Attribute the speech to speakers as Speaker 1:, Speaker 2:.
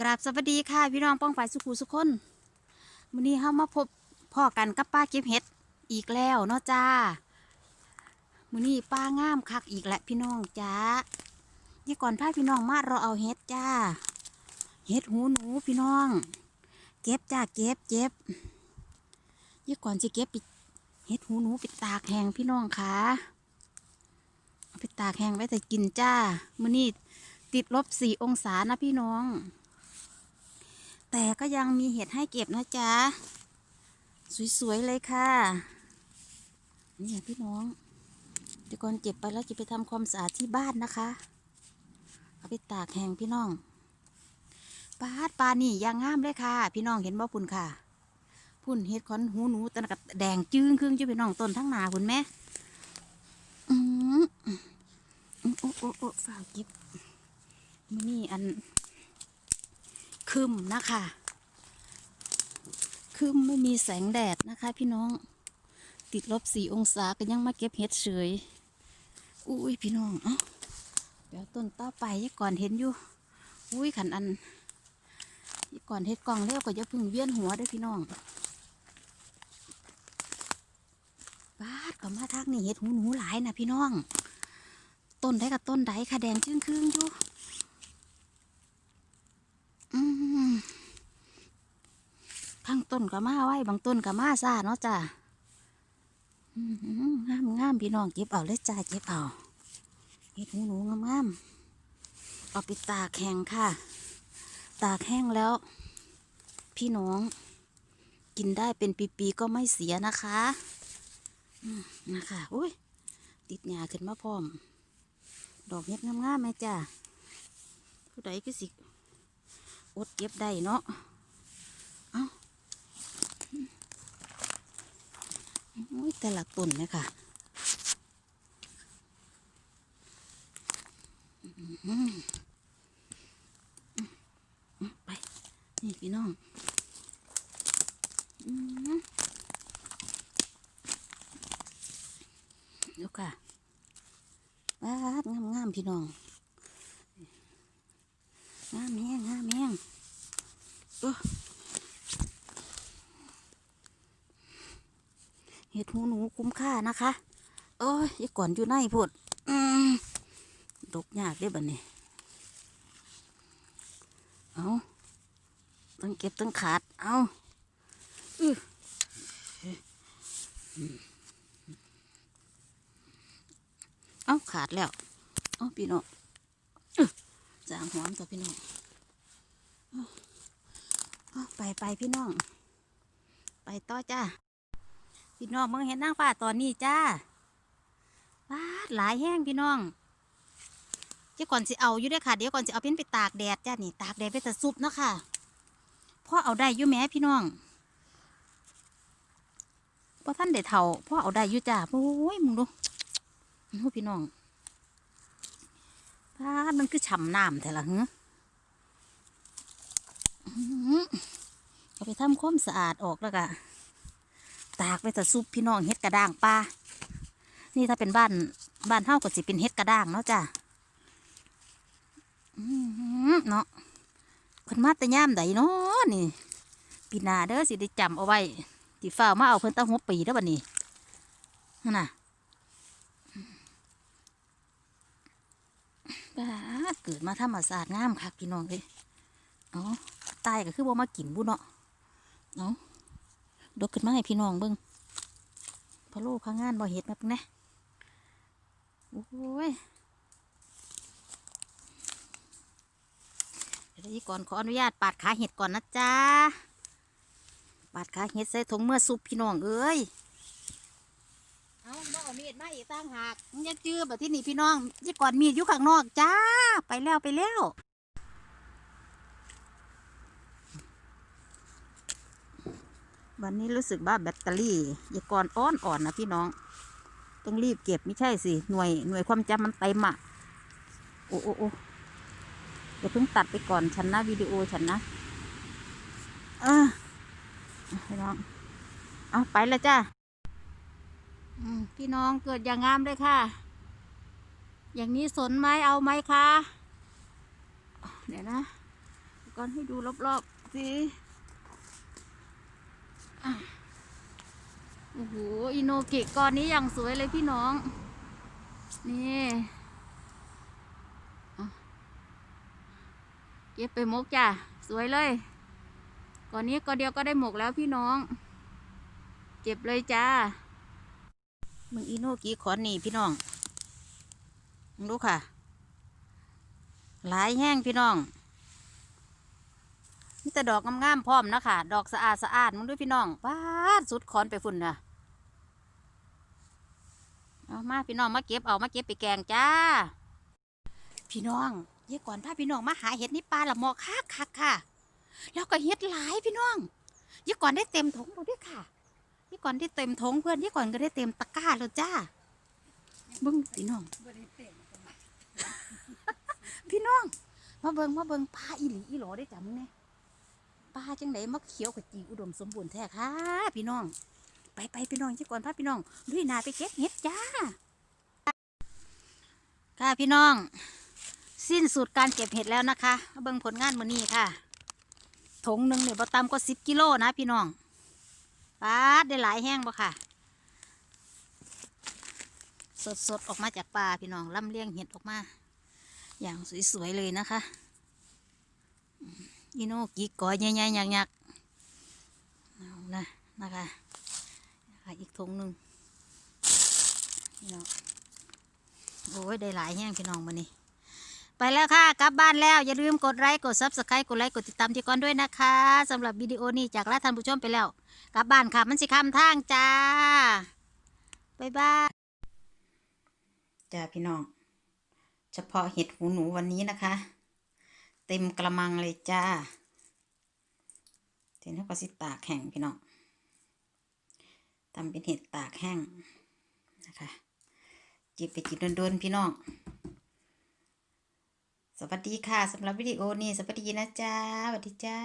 Speaker 1: กราบสวัสดีค่ะพี่น้องป้องฝ่ายสุขุสุขคนวันนี้เฮามาพบพ่อกันกับป้าเก็บเห็ดอีกแล้วเนาะจ้ามื้อนี้ป้างามคักอีกแหละพี่น้องจ้ายี่ก่อนพาพี่น้องมาเราเอาเห็ดจ้า เห็ดหูหนูพี่น้อง เก็บจ้าเก็บเก็บยี่ก่อนสิเก็บไปเห็ดหูหนูไปตากแห้งพี่น้องค่ะไปตากแห้งไว้แต่กินจ้ามื้อนี้ติดลบสี่องศานะพี่น้อง แต่ก็ยังมีเห็ดให้เก็บนะจ๊ะ สวยๆเลยค่ะ นี่พี่น้องเดี๋ยวก่อนเจ็บไปแล้วจะไปทำความสะอาดที่บ้านนะคะ เอาไปตากแห้งพี่น้องปลาดปลานี่ยางงามเลยค่ะ พี่น้องเห็นบ่พุ่นค่ะ พุ่นเห็ดขอนหูหนูตะกับแดงจึ้งครึ่งจุพี่น้องต้นทั้งหนาพุ่นแม่อืมอืมโอ้โอ้โอ้ฝ่าวเก็บมื่อนี่อัน คืมนะคะคืมไม่มีแสงแดดนะคะ พี่น้อง ติดลบสี่องศาก็ยังมาเก็บเห็ดเฉยอุ้ยพี่น้องเอ้าเดี๋ยวต้นต่อไปยายก่อนเห็นอยู่อุ้ยขันอันยายก่อนเห็ดกล่องเลี้ยวก็จะพึ่งเวียนหัวด้วยพี่น้องบ้าดก็มาทักนี่เห็ดหูหนูหลายนะพี่น้อง ต้นได้กับต้นใดค่ะแดงจึ้งครึ่งอยู่ อืมข้าง ต้นก็มาไว้บางต้นก็มาซ่าเนาะจ้ะงามงามพี่น้องเก็บเอาเลยจ้าเก็บเอาเห็ดหูหนูงามงามเอาไปตากแห้งค่ะ ตากแห้งแล้ว พี่น้อง กินได้เป็นปีๆก็ไม่เสียนะคะนะคะอุ้ยติดหญ้าขึ้นมาพร้อม ดอกเห็ดงามๆไหมจ้าผู้ใดก็สิอดเก็บได้เนาะ เอาอุ้ย แต่ละต้นเนี่ยค่ะไป นี่พี่น้องดี๋ยวค่ะบ้างามๆพี่น้อง งามแห้งงามแห้งเออ เห็ดหูหนูคุ้มค่านะคะโอ้ยอีกก่อนอยู่ในพดดกยากได้บัดนี้เอาต้องเก็บต้องขาด เอาอือเอาขาดแล้วเอาพี่น้องจางหอมตัวพี่น้องเอาไปไปพี่น้อง ไปต่อจ้า พี่น้องมึงเห็นนางฟ้าตอนนี้จ้าบาดหลายแห้งพี่น้องเดี๋ยวก่อนสิเอาอยู่เด้วยค่ะ เดี๋ยวก่อนสิเอาเพ้นไปตากแดดจ้านี่ตากแดดไปแต่ซุปเนาะค่ะพ่อเอาได้อยู่แหม้พี่น้องพ่อท่านได้เท่าพ่อเอาได้อยู่จ้าโอ้ยมึงดูโอ้พี่น้องพาดมันคือฉ่ำน้ำแต่ละเหรออื้อหือเอาไปทำความสะอาดออกแล้วก็ ตากไปแต่ซุปพี่น้องเฮ็ดกระด้างปลานี่ถ้าเป็นบ้านบ้านเท่าก็สิเป็นเฮ็ดกระด้างเนาะจ้ะเนาะเพิ่นมาแต่ย่ามใดเนาะนี่ปีนาเด้อสิได้จำเอาไว้ที่ฝ้ามาเอาเพิ่นตั้งหัวปีแล้วบัดนี้น่ะบ้าเกิดมาธรรมศาสตร์งามคักพี่น้องเลยเอาตายก็คือบ่มากินบุเนาะเอา ดกขึ้นมาให้พี่น้องเบิ่งพะโล้พางานบ่เห็ดแบบนี้โอ้ยเดี๋ยวอีกก่อนขออนุญาตปาดขาเห็ดก่อนนะจ๊ะปาดขาเห็ดใส่ถุงเมื่อซุปพี่น้องเอ้ยเอาบ่เอามีดมาอีกตั้งหากอยักจื้อแบบที่นี่พี่น้องยี่ก่อนมีดอยู่ข้างนอกจ้า ไปแล้วไปแล้ว วันนี้รู้สึกว่าแบตเตอรี่ยี่ก่อนอ่อนอ่อนนะพี่น้อง ต้องรีบเก็บไม่ใช่สิ หน่วยหน่วยความจำมันเต็มอะโอ้โอ้โอ้อย่าเพิ่งตัดไปก่อนฉันนะวิดีโอฉันนะเออพี่น้อง เอาไปแล้วจ้าพี่น้องเกิดอย่างงามเลยค่ะ อย่างนี้สนไหมเอาไหมคะ เดี๋ยวนะก่อนให้ดูรอบๆสิ โอ้โหอิโนกิก้อนนี้อย่างสวยเลยพี่น้อง นี่เก็บไปหมกจ้ะ สวยเลย ก่อนนี้ก็เดียวก็ได้หมกแล้วพี่น้องเก็บเลยจ้า มึงอีโนกีขอนนี่พี่น้อง มึงดูค่ะ หลายแห้งพี่น้อง นี่แต่ดอกงามๆพร้อมนะค่ะ ดอกสะอาดสะอาดมึงดูพี่น้องป้าสุดขอนไปฝุ่นนะเอามาพี่น้องมาเก็บเอามาเก็บไปแกงจ้า พี่น้องเยี่ยก่อนพาพี่น้องมาหาเห็ดนี่ปลาละหมอคักคักค่ะ แล้วก็เห็ดหลายพี่น้องเยี่ยก่อนได้เต็มถุงหมดด้วยค่ะยี่ก่อนได้เต็มทงเพื่อนยี่ก่อนก็ได้เต็มตะกร้าแล้วจ้าเบิ้งพี่น้องพี่น้อง มาเบิ้งมาเบิ้งปลาอีหลีอีหลอได้จำเนี่ย ปลาจังไหนมะเขียวขจีอุดมสมบูรณ์แท้ค่ะ พี่น้อง ไปไปพี่น้องยี่ก่อนพาพี่น้องลุยนาไปเก็บเห็ดจ้า ค่ะพี่น้อง สิ้นสุดการเก็บเห็ดแล้วนะคะเบิ้งผลงานมื้อนี้ค่ะถงหนึ่งเนี่ยบ่ต่ำก็สิบกิโลนะพี่น้องปลาดได้หลายแห้งบ่ค่ะสดสดๆออกมาจากป่าพี่น้องลำเลียงเห็ดออกมา อย่างสวยๆเลยนะคะ อีโนกีกอยใหญ่ๆยักๆเอานะนะคะนะคะอีกถุงหนึ่งพี่น้องโอ้ยได้หลายแห้งพี่น้องมานี่ไปแล้วค่ะ กลับบ้านแล้วอย่าลืมกดไลค์กดซับสไครต์กดไลค์กดติดตามที่ก่อนด้วยนะคะสำหรับวิดีโอนี้จากลาท่านผู้ชมไปแล้ว กลับบ้านค่ะ มันสิคำทางจ้าบ๊ายบายจ้าพี่น้อง เฉพาะเห็ดหูหนูวันนี้นะคะ เต็มกระมังเลยจ้าเทีนี้ก็สิตากแห้งพี่น้องทำเป็นเห็ดตากแห้งนะคะจิบไปจิบโดนๆพี่น้อง สวัสดีค่ะสำหรับวิดีโอนี้สวัสดีนะจ้าสวัสดีจ้า